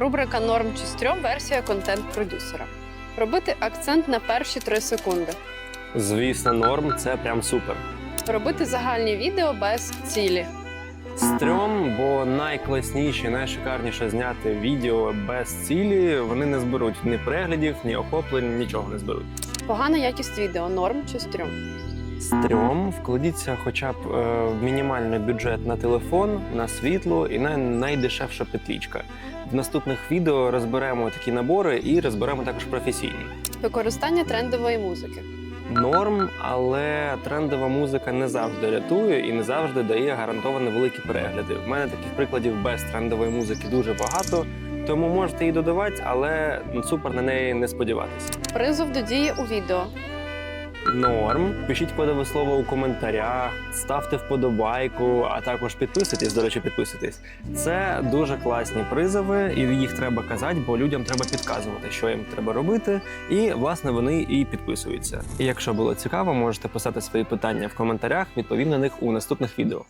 Рубрика Норм чи стрьом версія контент-продюсера. Робити акцент на перші три секунди. Звісно, норм це прям супер. Робити загальні відео без цілі. Стрьом, бо найкласніші, найшикарніше зняти відео без цілі. Вони не зберуть ні переглядів, ні охоплень, нічого не зберуть. Погана якість відео, норм чи стрьом. Стрьом, вкладіться хоча б е, в мінімальний бюджет на телефон, на світло і на найдешевша петлічка. В наступних відео розберемо такі набори і розберемо також професійні. Використання трендової музики. Норм, але трендова музика не завжди рятує і не завжди дає гарантовано великі перегляди. В мене таких прикладів без трендової музики дуже багато, тому можете її додавати, але супер на неї не сподіватися. Призов до дії у відео. Норм. Пишіть кодове слово у коментарях, ставте вподобайку, а також підписуйтесь. До речі, підписуйтесь. Це дуже класні призови, і їх треба казати, бо людям треба підказувати, що їм треба робити. І власне вони і підписуються. І якщо було цікаво, можете писати свої питання в коментарях. Відповім на них у наступних відео.